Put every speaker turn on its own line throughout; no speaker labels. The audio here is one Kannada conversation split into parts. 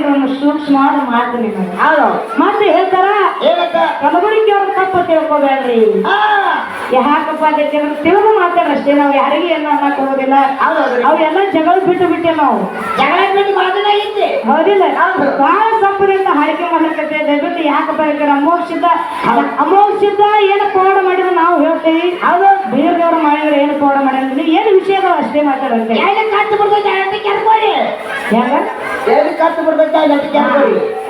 ಇದೊಂದು ಸೂಕ್ಷ್ಮ ಮಾತು ನಿಮಗೆ.
ಹೌದು.
ಮತ್ತೆ ಹೇಳ್ತಾರ? ಕಲಬುರಗಿ ಅವ್ರ ತಪ್ಪು ತಿಳ್ಕೊಬೇಡ್ರಿ. ಯಾಕಪ್ಪ ಅದಕ್ಕೆ ತಿಳಿದು ಮಾತಾಡಷ್ಟೇ ನಾವು ಯಾರಿಗೆ ಏನು ಅನ್ನಕ್ ಹೋಗೋದಿಲ್ಲ. ಅವೆಲ್ಲ ಜಗಳ ಬಿಟ್ಟು ಬಿಟ್ಟೆ ನಾವು.
ಜಗಳ ಬಿಟ್ಟು ಮಾತನಾಗಿದ್ದೆ
ಹೌದಿಲ್ಲ
ಹೌದು.
ಬಹಳ ಸಂಪದಿಂದ ಹಾಡಿಕೆ ಮಾಡ್ಲಿಕ್ಕೆ ದಯವಿಟ್ಟು ಯಾಕಪ್ಪ ಯಾಕಂದ್ರೆ ಅಮೋಕ್ಷಿತ ಅಮೋಕ್ಷಿತ ಏನು ಪೌಡ ಮಾಡಿದ್ರೆ ನಾವು ಹೇಳ್ತೀವಿ.
ಅದು
ಬೇರೆದವ್ರು ಮಾಡಿದ್ರೆ ಏನು ಪೌಡ ಮಾಡಿದ್ರೆ ಏನು ವಿಷಯಗಳು ಅಷ್ಟೇ ಮಾತಾಡುತ್ತೆ
ಕತ್ತು ಬಿಡ್ಬೇಕು ಕೆರ್ಕೊಳ್ಳಿ
ಯಾಕ
ಎಲ್ಲಿ ಕತ್ತು ಬಿಡ್ಬೇಕು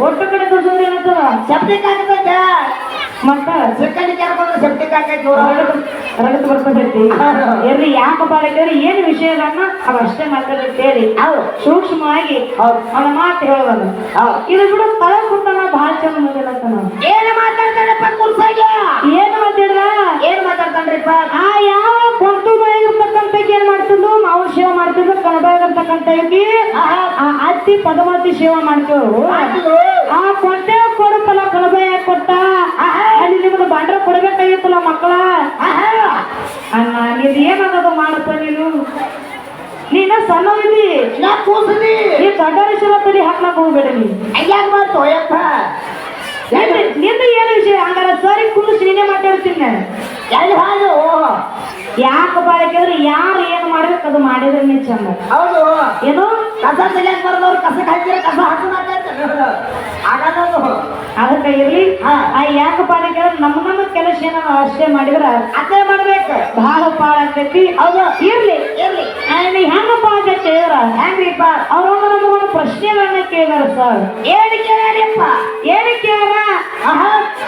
ಒಟ್ಟು ಕಡೆ ತೋರಿಸೋದು ಏನಂತ
ಸೆಪ್ಟಿಕ್ ಆಗತ್ತ.
ಮತ್ತ
ಸಿಕ್ಕಂಡಿ ಕೆರ್ಕೊಂಡ್ರೆ ಸೆಪ್ಟಿಕ್ ಆಗೈತೆ
ರಗತ್ ಬರ್ತೈತಿ ಎಲ್ಲಿ ಯಾಕ ಬಾಳಿದ್ರೆ ಏನು ವಿಷಯಗಳನ್ನ ಅವ ಅಷ್ಟೇ ಮಾತಾಡುತ್ತೆ ಹೇಳಿ
ಹೌದು.
ಸೂಕ್ಷ್ಮವಾಗಿ ಅವನ ಮಾತು ಹೇಳುವನು
ಹೌದು.
ಇದು ಬಿಡು ಪದ ಕುಟ್ಟನ ಬಹಳ ಚಂದ ನಾವು.
ಏನು ಮಾತಾಡ್ತಾರಪ್ಪ ಕುರ್ಸಾಗ
ಏನು ಮಾತಾಡ್ರ
ಏನ್ ಮಾತಾಡ್ತಾನ್ರಿಪ್ಪ?
ಆ ಯಾವ ಕೊಂತು ಬಾಯಿರ್ತಕ್ಕಂಥ ಏನ್ ಮಾಡ್ತಿದ್ಲು? ಮಾವು ಸೇವೆ ಮಾಡ್ತಿದ್ಲು ಆ ಅತ್ತಿ ಪದವತಿ ಸೇವೆ ಮಾಡ್ತೇವ್ರು ಆ ಕೊಟ್ಟೆ ಕೊಡಪ್ಪಲ್ಲ ಕಣಬಾಯ ಕೊಟ್ಟ. ಬಾಂಡ್ರ ಕೊಡ್ಬೇಕಾಗಿತ್ತಲ್ಲ ಮಕ್ಕಳ? ಅಣ್ಣ ನೀನ್ ಏನಾಗದು ಮಾಡಪ್ಪ ನೀನು? ನೀನ ಸಣ್ಣವಿದ್ದಿ?
ನಾ
ದೊಡ್ಡ ವಿಷಯ ತಲೆ ಹಾಕ್ಲಕ್ ಹೋಗ್ಬೇಡ ನೀ
ಹಂಗ್ಯಾಕ್ ಮಾಡ್ತು ಯಪ್ಪ
ನಿಂದ ಏನು ವಿಷಯ ಹಂಗಾರ ಸರಿ ಕುಂದಿಸಿ ನೀನೇ ಮಾತಾಡ್ತೀನಿ ನಾನು
ಎಲ್ಲಿ ಹಾಲು
ಯಾಕಪ್ಪ ಅದಕ್ಕೆ ಯಾರು ಏನು ಮಾಡ್ಬೇಕು ಅದು ಮಾಡಿದ್ರೆ ಚಂದ.
ಹೌದು.
ಏನು
ಕಸ ತೆಗಿಯಕ್ ಬರೋದವ್ರು ಕಸ ಹಾಕಿದ್ರೆ ಕಸ ಹಾಕೋದಾಗತ್ತೆ ಆಗಲ್ಲ
ಅದಕ್ಕೆ ಇರ್ಲಿ. ಯಾಕಪ್ಪ ಅದಕ್ಕೆ ನಮ್ಮ ನಮ್ಮ ಕೆಲಸ ಏನೋ ಅಷ್ಟೇ ಮಾಡಿದ್ರೆ
ಅದೇ ಮಾಡ್ಬೇಕು.
ಬಹಳ ಪಾಳ ಆಗ್ತೈತಿ
ಹೌದು.
ಇರ್ಲಿ. ನೀ ಹೆಂಗಪ್ಪ ಅಂತ ಕೇಳಿದ್ರ
ಹೆಂಗ್ರಿಪ್ಪ
ಅವ್ರೊಂದು ನಮಗೊಂದು ಪ್ರಶ್ನೆಗಳನ್ನ ಕೇಳಿದಾರ ಸರ್.
ಏನು ಕೇಳ್ಯಾರಿಪ್ಪ?
ಏನು ಕೇಳ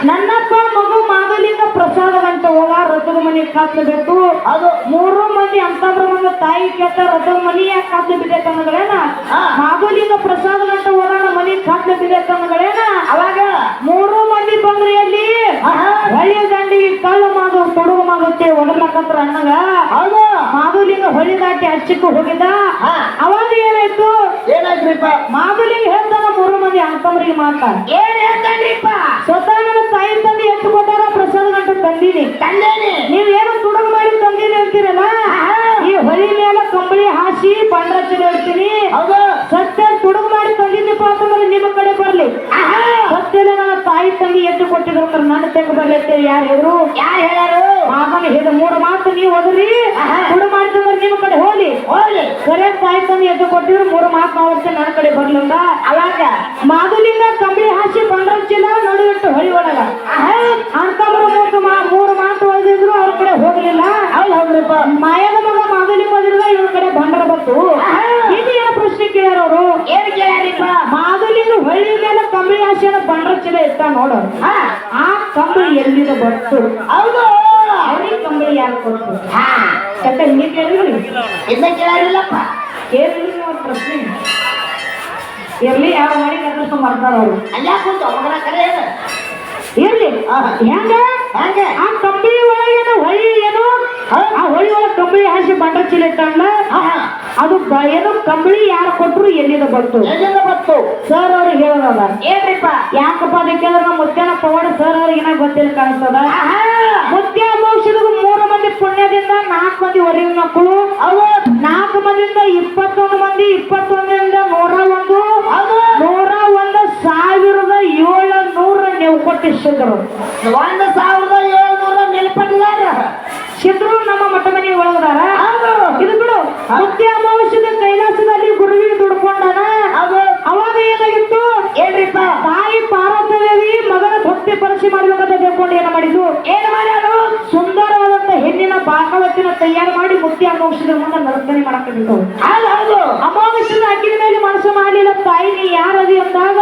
ನನ್ನಪ್ಪ ಮಗು ಮಾಗಲಿಂದ ಪ್ರಸಾದ ಅಂತ ಹೋಗ ರಥದ ಮನೆ ಕತ್ತಬೇಕು
ಅದು
ಮೂರು ಮಂದಿ ಅಂತಂದ್ರ ಮಂದಿ ತಾಯಿ ಕೆಟ್ಟ ರಥದ ಮನೆ ಯಾಕೆ ಕತ್ಲು ಬಿದ್ದೈತೆ ಅನ್ನೋಗಳೇನ
ಹಾ.
ಮಾಧುಲಿಂಗ ಪ್ರಸಾದ ಗಂಟ ಹೋದ ಮನೆ ಕತ್ಲು ಬಿದ್ದೈತೆ ಅನ್ನೋಗಳೇನ
ಅವಾಗ?
ಮೂರು ಮಂದಿ ಬಂದ್ರೆ ಅಲ್ಲಿ
ಆಹಾ.
ದಂಡಿ ದಂಡಿಗೆ ಕಳ್ಳು ಮಾದು ಕೊಡುಗು ಮಾಡುತ್ತೆ ಒಡಲಕತ್ರ ಅನ್ನಗ?
ಹೌದು.
ಮಾಧುಲಿಂಗ ಹೊಳಿ ದಾಟಿ ಹಚ್ಚಿಕ್ಕೆ ಹೋಗಿದ್ದ. ಅವಾಗ ಏನಾಯ್ತು?
ಏನಾಯ್ತ್ರಿಪ್ಪ?
ಮಾಧುಲಿಂಗ ಹೇಳ್ತಾನ ಮೂರು ಮಂದಿ ಅಂತಂದ್ರಿಗೆ ಮಾತಾ.
ಏನ್ ಹೇಳ್ತಾನ್ರಿಪ್ಪ?
ಸ್ವತಃ ನನ್ನ ತಾಯಿ ತಂದಿ ಎಷ್ಟು ಕೊಟ್ಟಾರ ಪ್ರಸಾದ ಗಂಟು ತಂದೀನಿ.
ತಂದೇನಿ.
ನೀವ್ ಏನೋ ತುಡುಗು ಮಾಡಿ ತಂದೀನಿ ಅಂತೀರಲ್ಲ? ಈ ಹೊಳಿ ಮೇಲೆ ಕಂಬಳಿ ಹಾಸಿ ಬಂಡ್ರ
ಹೇಳ್ತೀನಿ.
ಸತ್ಯ ತುಡುಗು ಮಾಡಿ ತಂದಿದ್ದೀಪ ಅಂತಂದ್ರೆ ನಿಮ್ಮ ಕಡೆ ಬರ್ಲಿ. ಸತ್ಯದ ನನ್ನ ತಾಯಿ ತಂಗಿ ಎಷ್ಟು ಕೊಟ್ಟಿದ್ರು ಅಂದ್ರೆ ನನ್ನ ತೆಗೆ ಬರ್ಲಿ ಅಂತೇಳಿ ಯಾರು ಹೇಳಿದ್ರು?
ಯಾರು ಹೇಳ್ಯಾರು
ಮಾಮನ ಹೇಳಿದ ಮೂರು ಮಾತು ನೀವು ಹೋದ್ರಿ
ಆಹಾ.
ತುಡು ಮಾಡಿದ್ರೆ ನಿಮ್ಮ ಕಡೆ ಹೋಗ್ಲಿ ತಾಯಿ ತಂದೆ ಎಷ್ಟು ಕೊಟ್ಟಿದ್ರು ಮೂರು ಮಾತು ನಾವು ನನ್ನ ಕಡೆ ಬರ್ಲಿಲ್ಲ.
ಅವಾಗ
ಮಾದುಲಿಂಗ ಕಂಬಳಿ ಹಾಸಿ ಬಂಡ್ರ ಚಿಲ್ಲ ನಡುವಿಟ್ಟು ಹೊಳಿ ಒಳಗ ಅಂತಂದ್ರು ಮೂರು ಮಾ ಮೂರು ಮಾತು ಹೊಳೆದಿದ್ರು ಅವ್ರ ಕಡೆ ಹೋಗ್ಲಿಲ್ಲ.
ಹೌದು ಹೋಗ್ರಿಪ್ಪ
ಮಾಯದ ಮಗ ಮಾಧುಲಿಂಗ ಹೋದ್ರಿಂದ ಇವ್ರ ಕಡೆ ಬಂಡರ ಬಂತು. ಇದು ಏನು ಪ್ರಶ್ನೆ ಕೇಳ್ಯಾರ ಅವರು
ಏನ್ ಕೇಳ್ಯಾರಿಪ್ಪ?
ಮಾದುಲಿಂಗ ಹೊಳಿ ಮೇಲೆ ಕಂಬಳಿ ಹಾಸಿ ಬಂಡ್ರ ಚಿಲ್ಲ ಇತ್ತ
ನೋಡೋರು
ಆ ಕಂಬಳಿ ಎಲ್ಲಿದ ಬಂತು?
ಹೌದು.
ಅವನಿಗೆ ಕಂಬಳಿ ಯಾರು ಕೊಟ್ಟು
ಹಾ
ಯಾಕ ಹಿಂಗೆ ಕೇಳಿದ್ರಿ?
ಇನ್ನ ಕೇಳಲಿಲ್ಲಪ್ಪ
ಕೇಳಿದ್ರಿ ಅವ್ರ ಪ್ರಶ್ನೆ. ಇರ್ಲಿ ಯಾವ ಮಾಡಿ ಕರ್ಕೊಂಡು ಮಾಡ್ತಾರ ಅವರು.
ಅಲ್ಲ ಕೂತು ಮಗನ ಕರೆ
ಇರ್ಲಿ. ಹೆಂಗ?
ಹಂಗೆ?
ಆ ಕಂಬಳಿ ಒಳಗಿನ ಹೊಳಿ ಏನು? ಆ ಹೊಳಿ ಒಳಗೆ ಕಂಬಳಿ ಹಾಸಿ ಬಂಡ ಚೀಲ ಇಟ್ಟಲ್ಲ ಅದು ಬ- ಏನು ಕಂಬಳಿ ಯಾರು ಕೊಟ್ಟರು ಎಲ್ಲಿಂದ ಬಂತು?
ಎಲ್ಲಿಂದ ಬಂತು?
ಸರ್ ಅವ್ರಿಗೆ ಹೇಳೋದಲ್ಲ.
ಏನ್ರಿಪ್ಪ
ಯಾಕಪ್ಪ ಅದಕ್ಕೆ ನಮ್ಮ ಮುತ್ಯಾನ ಪವಾಡ ಸರ್ ಅವ್ರಿಗೆ ಏನಾಗ ಗೊತ್ತಿಲ್ಲ ಕಾಣಿಸ್ತದ?
ಆಹಾ.
ಮುತ್ಯ ಮೋಕ್ಷದ ಮೂರು ಮಂದಿ ಪುಣ್ಯದಿಂದ ನಾಲ್ಕು ಮಂದಿ ಹೊರಗಿನ ಮಕ್ಕಳು.
ಅವು
ನಾಲ್ಕು ಮಂದಿಯಿಂದ ಇಪ್ಪತ್ತೊಂದು ಮಂದಿ ಇಪ್ಪತ್ತೊಂದರಿಂದ ನೂರ ಒಂದು. ಕೊಟ್ಟಿಸಿದ್ರು
ಒಂದು ಸಾವಿರದ ಏಳ್ನೂರ ಮೇಲ್ಪಟ್ಟಿದಾರ
ಸಿದ್ರು ನಮ್ಮ ಮಠ ಮನೆ ಒಳಗದಾರ. ಇದು ಬಿಡು. ಮುಖ್ಯ ಅಮಾವಾಸ್ಯದ ಕೈಲಾಸದಲ್ಲಿ ಗುರುವಿಗೆ ದುಡ್ಕೊಂಡಾನ. ಅವಾಗ ಏನಾಗಿತ್ತು?
ಏನ್ರಿಪ್ಪ?
ತಾಯಿ ಪಾರ್ವತದೇವಿ ಮಗನ ಭಕ್ತಿ ಪರಿಶಿ ಮಾಡ್ಬೇಕಂತ ತಿಳ್ಕೊಂಡು ಏನ ಮಾಡಿದ್ದು.
ಏನ್ ಮಾಡ್ಯಾರು
ಸುಂದರವಾದಂತ ಹೆಣ್ಣಿನ ಬಾಕವತ್ತಿನ ತಯಾರು ಮಾಡಿ ಮುಖ್ಯ ಅಮಾವಾಸ್ಯದ ಮುಂದೆ ನರ್ತನೆ ಮಾಡಕ್ಕೆ
ಹೌದು
ಅಮಾವಾಸ್ಯದ ಅಕ್ಕಿನ ಮೇಲೆ ಮನಸ್ಸು ಮಾಡಲಿಲ್ಲ ತಾಯಿ ನೀ ಯಾರದಿ ಅಂದಾಗ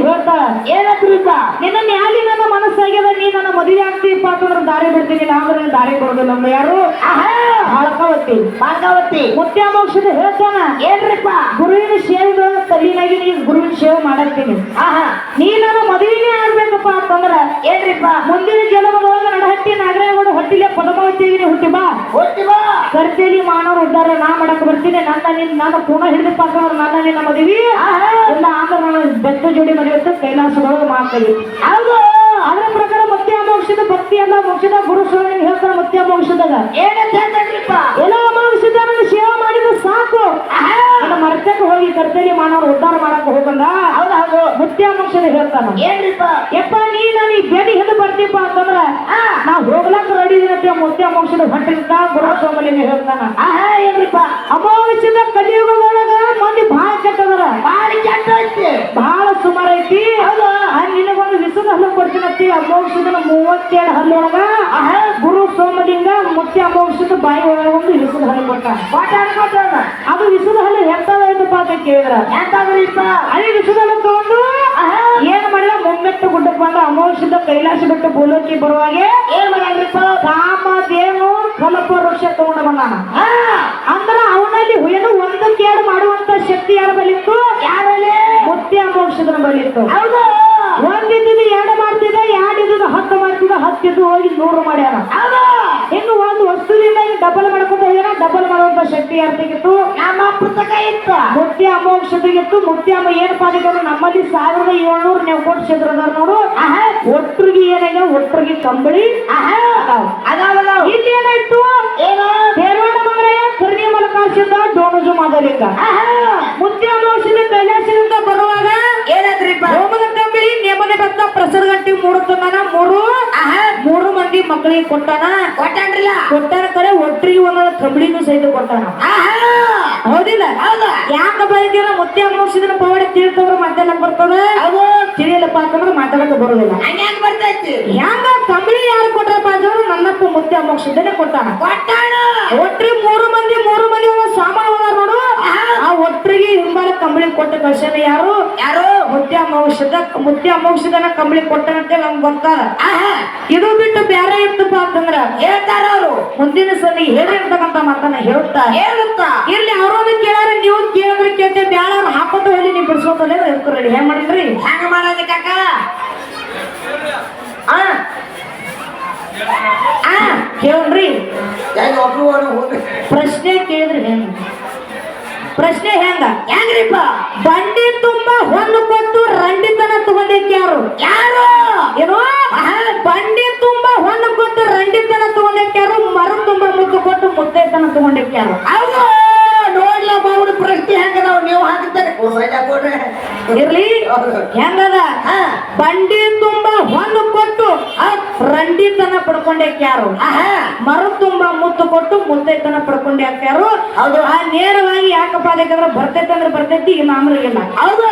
ಬಾಕವತಿ ಹೇಳ್ತಾಳ ನಿನ್ನ ಮ್ಯಾಲಿ ನನ್ನ ಮನಸ್ಸಾಗ್ಯದ, ನೀ ನನ್ನ ಮದುವೆ ಆಗ್ತೀಪ್ಪ ಅಂತಂದ್ರೆ ದಾರಿ ಬಿಡ್ತೀನಿ ಅಂದ್ರೆ ದಾರಿ ಕೊಡೋದಿಲ್ಲ ನಮ್ಮ ಯಾರು
ಆಹಾ.
ಬಾಳಕವತಿ
ಭಾಗವತಿ.
ಮುತ್ಯಾಮೋಕ್ಷದ ಹೇಳ್ತಾನ.
ಏನ್ರಿಪ್ಪ?
ಗುರುವಿನ ಸೇವೆದೊಳಗ ತಲ್ಲಿನಾಗಿ ನೀವು ಗುರುವಿನ ಸೇವೆ ಮಾಡತ್ತೀನಿ.
ಆಹಾ.
ನೀ ನನ್ನ ಮದುವೆನೇ ಆಗ್ಬೇಕಪ್ಪ ಅಂತಂದ್ರ
ಏನ್ರಿಪ್ಪ?
ಮುಂದಿನ ಜನ್ಮದೊಳಗ ನಡಹಟ್ಟಿ ನಾಗರೇಗೌಡ ಹೊಟ್ಟಿಲೆ ಪದಮಾವತಿಗೆ ಹುಟ್ಟಿ ಬಾ.
ಹುಟ್ಟಿ ಬಾ.
ಕರ್ತೇಲಿ ಮಾನವರು ಇದ್ದಾರ ನಾ ಮಾಡಕ್ ಬರ್ತೀನಿ. ನನ್ನ ನಿನ್ ನನ್ನ ಪೂರ್ಣ ಹಿಡಿದಪ್ಪ ಅಂತಂದ್ರೆ ನನ್ನ ನಿನ್ನ ಮದುವೆ. ಇಲ್ಲ ಆಂಧ್ರ ನಾನು ಬೆತ್ತ ಜೋಡಿ ಮದುವೆ ಅಂತ ಕೈಲಾಸದೊಳಗ ಮಾತಾಡಿ.
ಹೌದು.
ಮೋಕ್ಷದ ಮುಗಿಸಿದ ಗುರು ಸ್ವಾಮಿ ಹೇಳ್ತಾರೆ ಮತ್ತೆ ಮೋಕ್ಷದಾಗ
ಏನಂತ ಹೇಳ್ತಾನ್ರಿಪ್ಪ
ಎಲ್ಲ ಮುಗಿಸಿದ ನನ್ನ ಸೇವೆ ಮಾಡಿದ್ರೆ ಸಾಕು.
ನನ್ನ
ಇನ್ನು ಹೋಗಿ ಕರ್ತಲಿ ಮಾಡೋರು ಉದ್ಧಾರ ಮಾಡಕ್ ಹೋಗಂದ?
ಹೌದು ಹೌದು.
ಮುತ್ಯಾಮೋಕ್ಷದ ಹೇಳ್ತಾನ?
ಏನ್ರಿಪ್ಪ?
ಯಪ್ಪ ನೀ ನಾನು ಈ ಬೆಡಿ ಹಿಡಿದು ಬರ್ತೀಪ ಅಂತಂದ್ರ ನಾ ಹೋಗ್ಲಕ್ಕ ರೆಡಿ ಇರತ್ತೆ ಮುತ್ಯಾಮೋಕ್ಷದ ಹೊಟ್ಟಿಂತ ಗುರು ಸೋಮಲಿಂಗ ಹೇಳ್ತಾನ.
ಏನ್ರಿಪ್ಪ?
ಅಮಾವಾಸ್ಯದ ಕಲಿಯುಗದೊಳಗ ಮಂದಿ ಕೆಟ್ಟದರ
ಬಾರಿ ಕೆಟ್ಟ ಐತಿ.
ಬಹಳ ಸುಮಾರು ಐತಿ ನಿನಗೊಂದು ವಿಸುದ ಹಲ್ಲು ಕೊಡ್ತೀನತ್ತಿ ಅಮೋಕ್ಷದ ಮೂವತ್ತೆರಡು ಹಲ್ಲೊಳಗ. ಗುರು ಸೋಮಲಿಂಗ ಮುಖ್ಯ ಅಮೋಕ್ಷದ ಬಾಯಿ ಒಳಗ ಒಂದು ವಿಸುದ ಹಲ್ಲು ಕೊಟ್ಟ
ಪಾಠ
ಅದು ವಿಸುದ ಹಲ್ಲು ಎಂತದೈತಪ್ಪ ಅಂತ ಕೇಳಿದ್ರ?
ಎಂತಾದ್ರಿಪ್ಪ
ಅಲ್ಲಿ ವಿಸುದ ಹಲ್ಲು ತಗೊಂಡು. ಏನ್ ಮಾಡಿದ ಮುಮ್ಮೆಟ್ಟು ಗುಡ್ಡಕ್ಕೆ ಬಂದ ಅಮೋಕ್ಷದ ಕೈಲಾಸ ಬಿಟ್ಟು ಬೋಲೋಕಿ ಬರುವಾಗೆ
ಏನ್ ಮಾಡ್ಯಾನ್ರಿಪ್ಪ?
ಕಾಮಧೇನು ಕಲಪ ವೃಕ್ಷ ತಗೊಂಡ ಬಂದಾನ.
ಆ,
ಅಂದ್ರ ಅವನಲ್ಲಿ ಹುಯನು ಒಂದು ಕೇಡು ಮಾಡುವಂತ ಶಕ್ತಿ ಯಾರ ಬಲಿತ್ತು
ಯಾರಲ್ಲಿ?
ಮುತ್ಯ ಮೋಕ್ಷದ ಬಲಿತ್ತು
ಹೌದು.
ಒಂದಿದ್ದು ಎರಡು ಮಾಡ್ತಿದ್ದ ಎರಡಿದ್ದು ಹತ್ತು ಮಾಡ್ತಿದ್ದ ಹತ್ತಿದ್ದು ಹೋಗಿ ನೂರು
ಮಾಡ್ಯಾರ
ಇನ್ನು ಒಂದು ವಸ್ತುವಿಂದ ಡಬಲ್ ಮಾಡ್ಕೊಂಡು ಹೋಗ್ಯಾರ ಡಬಲ್ ಮಾಡುವಂತ ಶಕ್ತಿ ಯಾರ ತೆಗಿತ್ತು
ನಮ್ಮ ಪುಸ್ತಕ ಇತ್ತ.
ಮುತ್ಯ ಅಮೋಕ್ಷದಿಗಿತ್ತು ಮುತ್ಯ ಅಮ್ಮ ಏನ್ ಪಾಲಿಕರು ನಮ್ಮಲ್ಲಿ ಸಾವಿರದ ಏಳ್ನೂರು ನೀವು ಕೊಟ್ಟು ಕ್ಷೇತ್ರದಾರ ನೋಡು. ಒಟ್ಟರಿಗೆ ಏನಾಗ ಒಟ್ಟರಿಗೆ ಕಂಬಳಿ
ಅದಾವ.
ಇಲ್ಲಿ ಏನಾಯ್ತು
ಏನು?
ಮಗನೇ ಡೋಣಜು
ಆಹಾ.
ಮುತ್ಯ ಅಮೋಕ್ಷದ ಕೈಲಾಸದಿಂದ ಬರುವಾಗ
ಏನಾದ್ರಿಪ್ಪ?
ಹೋಮದ ಕಂಬಳಿ ನೇಮನೆ ಬತ್ತ ಪ್ರಸರ ಗಂಟೆ ಮೂರು ತಂದಾನ ಮೂರು ಮೂರು ಮಂದಿ ಮಕ್ಕಳಿಗೆ ಕೊಟ್ಟಾನ.
ಕೊಟ್ಟಾನ್ರಿಲ್ಲ?
ಕೊಟ್ಟಾನ ಕರೆ ಒಟ್ರಿಗೆ ಒಂದೊಂದು ಕಂಬಳಿನೂ ಸಹಿತ ಕೊಟ್ಟಾನ. ಹೌದಿಲ್ಲ?
ಹೌದಾ.
ಯಾಕ ಬೈದಿಲ್ಲ ಮುತ್ಯ ಮೋಕ್ಷದ ಪವಾಡ ತಿಳ್ತವ್ರ ಮಾತಾಡಕ್ ಬರ್ತದ?
ಅದು
ತಿಳಿಯಲ್ಲಪ್ಪ ಅಂತಂದ್ರೆ ಮಾತಾಡಕ್ ಬರೋದಿಲ್ಲ.
ಹಂಗ್ಯಾಕ್ ಬರ್ತೈತಿ?
ಹೆಂಗ ಕಂಬಳಿ ಯಾರು ಕೊಟ್ರಪ್ಪ ಅಂತಂದ್ರೆ ನನ್ನಪ್ಪ ಮುತ್ಯ ಮೋಕ್ಷದನೆ ಕೊಟ್ಟಾನ.
ಕೊಟ್ಟಾನ.
ಒಟ್ರಿ ಮೂರು ಮಂದಿ ಮೂರು ಮಂದಿ ಒಂದೊಂದು ಸಾಮಾನು ಹೋದಾರ ನೋಡು ಆ ಒಟ್ರಿಗೆ ಹಿಂಬಾಲ ಕಂಬಳಿ ಕೊಟ್ಟ ಕಳ್ಸ್ಯಾನ ಯಾರು
ಯಾರು
ಮುತ್ಯ ಅಮೋಕ್ಷದ ಮುತ್ಯ ಅಮೋಕ್ಷದನ ಕಂಬಳಿ ಕೊಟ್ಟನಂತೆ ನಮ್ಗೆ
ಆಹಾ.
ಇದು ಬಿಟ್ಟು ಬೇರೆ ಇತ್ತಪ್ಪ ಅಂತಂದ್ರ
ಹೇಳ್ತಾರ ಅವರು.
ಮುಂದಿನ ಸಲ ಹೇಳ್ರಿ ಅಂತಕ್ಕಂತ ಮಾತನ್ನ ಹೇಳ್ತಾ
ಹೇಳುತ್ತ.
ಇಲ್ಲಿ ಅವ್ರನ್ನ ಕೇಳಾರ ನೀವು ಕೇಳಿದ್ರೆ ಕೇಳ್ತೇವೆ ಬ್ಯಾಳ ಅವ್ರು ಹಾಕೋತ ಹೇಳಿ ನೀವು ಬಿಡಿಸ್ಕೊತಲ್ಲ ಇರ್ತೀರಿ ಹೆಂಗ್ ಮಾಡಿದ್ರಿ?
ಹ್ಯಾಂಗ ಮಾಡೋದು ಕಾಕ?
ಆ? ಆ? ಕೇಳ್ರಿ. ಪ್ರಶ್ನೆ ಕೇಳಿದ್ರಿ ಹೆಂಗ? ಪ್ರಶ್ನೆ ಹೆಂಗ?
ಹೆಂಗ್ರಿಪ್ಪ?
ಬಂಡಿ ತುಂಬಾ ಹೊನ್ನು ಕೊಟ್ಟು ರಂಡಿತನ ತಗೊಂಡೈತಿ ಯಾರು?
ಯಾರು?
ಏನು? ಬಂಡಿ ತುಂಬಾ ಹೊನ್ನು ಕೊಟ್ಟು ರಂಡಿತನ ತಗೊಂಡೈತಿ ಯಾರು? ಮರ ತುಂಬಾ ಮುತ್ತು ಕೊಟ್ಟು ಮುತ್ತೈತನ ತಗೊಂಡೈತಿ ಯಾರು?
ಹೌದು. ನೋಡ್ಲ ಬಾವುಡ ಪ್ರಶ್ನೆ ಹೆಂಗದಾವ ನೀವು ಹಾಕಿದ್ದಾರೆ ಕೊಡ್ರಿ.
ಇರ್ಲಿ. ಹೆಂಗದ. ಬಂಡಿ ತುಂಬಾ ಹೊನ್ನು ಕೊಟ್ಟು ರಂಡಿತನ ಪಡ್ಕೊಂಡೈತಿ ಯಾರು? ಮರ ತುಂಬಾ ಮುತ್ತು ಕೊಟ್ಟು ಮುತ್ತೈತನ ಪಡ್ಕೊಂಡ್ಯಾಕ್ಯಾರು ಯಾರು?
ಹೌದು.
ಆ ನೇರವಾಗಿ ಯಾಕಪ್ಪ ಅದಕ್ಕಂದ್ರೆ ಬರ್ತೈತೆ ಅಂದ್ರೆ ಬರ್ತೈತಿ ಇಲ್ಲ ಅಂದ್ರೆ ಇಲ್ಲ.
ಹೌದು.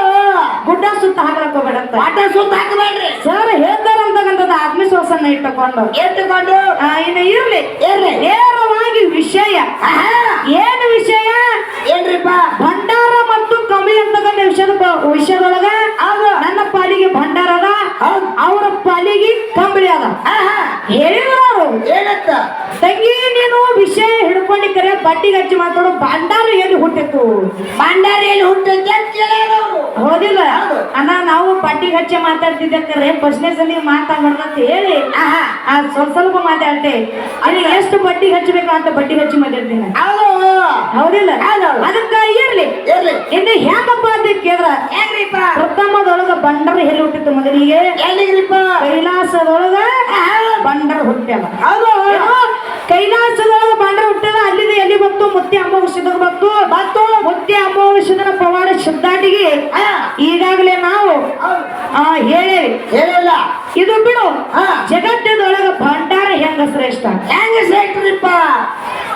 ಗುಡ್ಡ ಸುತ್ತ ಹಾಕಲಕ್ಕ ಹೋಗ್ಬೇಡಂತ.
ಆಟ ಸುತ್ತ ಹಾಕಬೇಡ್ರಿ.
ಸರ್ ಹೇಳ್ತಾರ ಅಂತಕ್ಕಂಥದ್ದು ಆತ್ಮವಿಶ್ವಾಸನ ಇಟ್ಟುಕೊಂಡು.
ಎತ್ತುಕೊಂಡು
ಇನ್ನು ಇರ್ಲಿ.
ಇರ್ಲಿ.
ನೇರವಾಗಿ ವಿಷಯ. ಏನು ವಿಷಯ?
ಏನ್ರಿಪ್ಪ?
ಭಂಡಾರ ಮತ್ತು ಕಮ್ಮಿ ಅಂತಕ್ಕಂಥ ವಿಷಯದ ವಿಷಯದೊಳಗ
ಹೌದು
ನನ್ನ ಪಾಲಿಗೆ ಭಂಡಾರ ಅದ
ಹೌದು
ಅವರ ಪಾಲಿಗೆ ಕಂಬಳಿ ಅದ
ಆಹಾ
ಹೇಳಿದ್ರು ಅವರು
ಏನತ್ತ
ತಂಗಿ ನೀನು ವಿಷಯ ಹಿಡ್ಕೊಂಡು ಬಡ್ಡಿಗೆ ಹಚ್ಚಿ ಮಾತಾಡೋ ಭಂಡಾರ ಎಲ್ಲಿ ಹುಟ್ಟಿತ್ತು?
ಭಂಡಾರಿಯಲ್ಲಿ ಎಲ್ಲಿ ಅಂತ ಕೇಳ್ಯಾರವ್ರು
ಹೌದಿಲ್ಲ?
ಹೌದು.
ಅಣ್ಣ ನಾವು ಪಟ್ಟಿ ಹಚ್ಚಿ ಮಾತಾಡ್ತಿದ್ದಕ್ಕರೆ ಫಸ್ಟ್ನೇ ಸಲ ಮಾತಾಡ್ಬಾರ್ದು ಅಂತ ಹೇಳಿ.
ಆಹಾ.
ಆ ಸ್ವಲ್ಪ ಸ್ವಲ್ಪ ಮಾತಾಡ್ತೆ ಅಲ್ಲಿ. ಎಷ್ಟು ಬಡ್ಡಿ ಹಚ್ಚಬೇಕು ಅಂತ ಬಡ್ಡಿ ಹಚ್ಚಿ ಮಾತಾಡ್ತೀನಿ.
ಹೌದು.
ಹೌದಿಲ್ಲ
ಹೌದು.
ಅದಕ್ಕ ಇರ್ಲಿ.
ಇರ್ಲಿ.
ಇನ್ನು ಹೆಂಗಪ್ಪ ಅಂತ ಕೇಳಿದ್ರ.
ಹೆಂಗ್ರಿಪ್ಪ?
ಪ್ರಥಮದೊಳಗ ಬಂಡರ ಎಲ್ಲಿ ಹುಟ್ಟಿತ್ತು ಮೊದಲಿಗೆ.
ಎಲ್ಲಿಗ್ರಿಪ್ಪ?
ಕೈಲಾಸದೊಳಗ. ಬಂಡರ ಹುಟ್ಟ್ಯಾವ.
ಹೌದು?
ಕೈಲಾಸದೊಳಗ ಬಂಡರ ಹುಟ್ಟದ ಅಲ್ಲಿಂದ ಎಲ್ಲಿ ಬಂತು? ಮುತ್ತಿ ಅಮಾವಾಸ್ಯದಾಗ ಬಂತು. ಬಂತು. ಮುತ್ತಿ ಅಮಾವಾಸ್ಯದನ ಪವಾಡ
ಶುದ್ಧಾಟಿಗೆ
ಈಗಾಗಲೇ ನಾವು. ಆ ಹೇಳಿ
ಹೇಳಲ್ಲ.
ಇದು ಬಿಡು. ಜಗತ್ತಿನೊಳಗ ಭಂಡಾರ ಹೆಂಗ ಶ್ರೇಷ್ಠ?
ಹೆಂಗ ಶ್ರೇಷ್ಠರಿಪ್ಪ?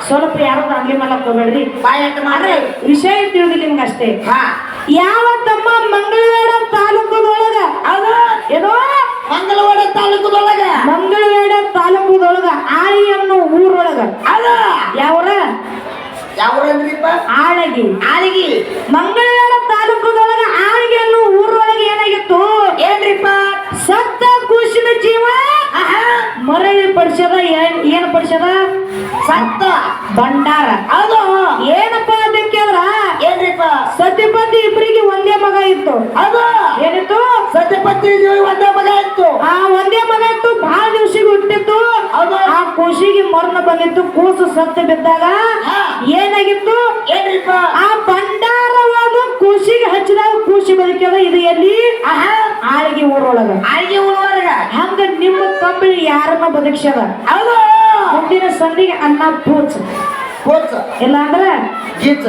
ಸ್ವಲ್ಪ ಯಾರು ಅಂಗಿ ಮಾಡಕ್ ಹೋಗ್ಬೇಡ್ರಿ
ಮಾಡ್ರಿ.
ವಿಷಯ ತಿಳಿದಿಲ್ಲ ನಿಮ್ಗೆ ಅಷ್ಟೇ
ಹಾ.
ಯಾವ ತಮ್ಮ ಮಂಗಳವಾಡ ತಾಲೂಕದೊಳಗ
ಅದು
ಏನೋ?
ಮಂಗಳವಾಡ ತಾಲೂಕದೊಳಗ.
ಮಂಗಳವಾಡ ತಾಲೂಕದೊಳಗ ಆಳಿ ಅನ್ನೋ ಊರೊಳಗ.
ಅದ.
ಯಾವ್ರ?
ಆಳಗಿ
ಆಳಗಿ.
ಆಳಿಗಿ.
ಮಂಗಳವೇಡ ತಾಲೂಕದೊಳಗ ಆಳಿಗೆ ಅನ್ನೋ ಊರೊಳಗೆ ಏನಾಗಿತ್ತು?
ಏನ್ರಿಪ್ಪ?
ಸತ್ತ ಕೂಸಿನ ಜೀವ. ಮರಳಿ ಪಡಿಸದ ಏನ್ ಏನ್ ಪಡಿಸದ?
ಸತ್ತ.
ಭಂಡಾರ.
ಹೌದು
ಏನಪ್ಪ ಅಂತ ಕೇಳಿದ್ರ
ಏನ್ರಿಪ್ಪ
ಸತ್ಯಪತಿ ಇಬ್ಬರಿಗೆ ಒಂದೇ ಮಗ ಇತ್ತು.
ಹೌದು.
ಏನಿತ್ತು?
ಸತ್ಯಪತಿ ಒಂದೇ ಮಗ ಇತ್ತು.
ಆ ಒಂದೇ ಮಗ ಇತ್ತು ಬಹಳ ದಿವಸಿಗೆ ಹುಟ್ಟಿತ್ತು. ಆ ಕೂಸಿಗೆ ಮರಣ ಬಂದಿತ್ತು ಕೂಸು ಸತ್ತು ಬಿದ್ದಾಗ. ಏನಾಗಿತ್ತು? ಆ ಭಂಡಾರವಾದ ಕೂಸಿಗೆ ಹಚ್ಚಿದಾಗ ಕೂಸಿ ಬದುಕ್ಯದ ಇದು ಎಲ್ಲಿ? ಆಳಿಗೆ ಊರೊಳಗ.
ಆಳಿಗೆ ಊರೊಳಗ.
ಹಂಗ ನಿಮ್ಮ ಕಂಬಳಿ ಯಾರನ್ನ ಬದುಕ್ಸ್ಯದ
ಹೌದು.
ಮುಂದಿನ ಸಂದಿಗೆ ಅನ್ನ ಪೂಚ
ಕೋಚ
ಇಲ್ಲ ಅಂದ್ರ
ಗೀಚ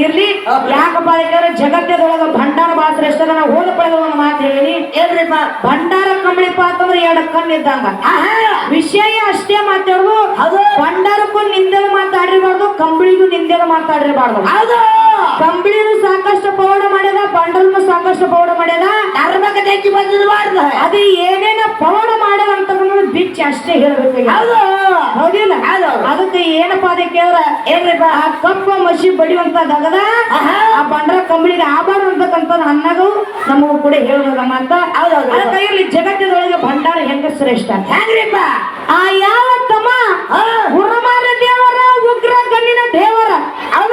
ಇರ್ಲಿ. ಯಾಕಪ್ಪ ಯಾಕಂದ್ರೆ ಜಗತ್ತದೊಳಗ ಭಂಡಾರ ಬಾಳ ಶ್ರೇಷ್ಠ ನಾವು ಹೋದ ಪಡೆದ ಒಂದು ಮಾತು ಹೇಳಿ
ಏನ್ರಿಪ್ಪ
ಭಂಡಾರ ಕಂಬಳಿಪ್ಪ ಅಂತಂದ್ರೆ ಎರಡು ಕಣ್ಣು ಇದ್ದಂಗ. ವಿಷಯ ಅಷ್ಟೇ ಮಾತಾಡುದು.
ಅದು
ಭಂಡಾರಕ್ಕೂ ನಿಂದೆ ಮಾತಾಡಿರಬಾರ್ದು ಕಂಬಳಿಗೂ ನಿಂದೆ ಮಾತಾಡಿರಬಾರ್ದು.
ಅದು
ಕಂಬಳಿನು ಸಾಕಷ್ಟು ಪೌಡ ಮಾಡ್ಯದ ಬಂಡಲ್ನು ಸಾಕಷ್ಟು ಪೌಡ ಮಾಡ್ಯದ.
ಅರ್ಧಕ್ಕೆ ಬಂದಿರಬಾರ್ದು
ಅದು ಏನೇನ ಪೌಡ ಮಾಡ್ಯದ ಅಂತ ಬಿಚ್ಚಿ ಅಷ್ಟೇ ಹೇಳ್ಬೇಕು
ಹೌದು.
ಹೌದಿಲ್ಲ
ಹೌದು.
ಅದಕ್ಕೆ ಏನಪ್ಪ ಅದಕ್ಕೆ ಕೇಳ್ರ ಏನ್ರಿಪ್ಪ ಆ ಕಪ್ಪ ಮಸಿ ಬಡಿಯುವಂತ ದಗದ. ಆ ಬಂಡ್ರ ಕಂಬಳಿಗೆ ಆಭಾರ ಅಂತಕ್ಕಂಥ ಅನ್ನಗೂ ನಮಗೂ ಕೂಡ ಹೇಳೋದಮ್ಮ
ಅಂತ.
ಅದಕ್ಕೆ ಇಲ್ಲಿ ಜಗತ್ತಿನೊಳಗೆ ಭಂಡಾರ ಹೆಂಗ ಶ್ರೇಷ್ಠ
ಹೆಂಗ್ರಿಪ್ಪ
ಆ ಯಾವ ತಮ್ಮ ಹುರಮಾರ ದೇವರ ಉಗ್ರ ಕಣ್ಣಿನ ದೇವರ.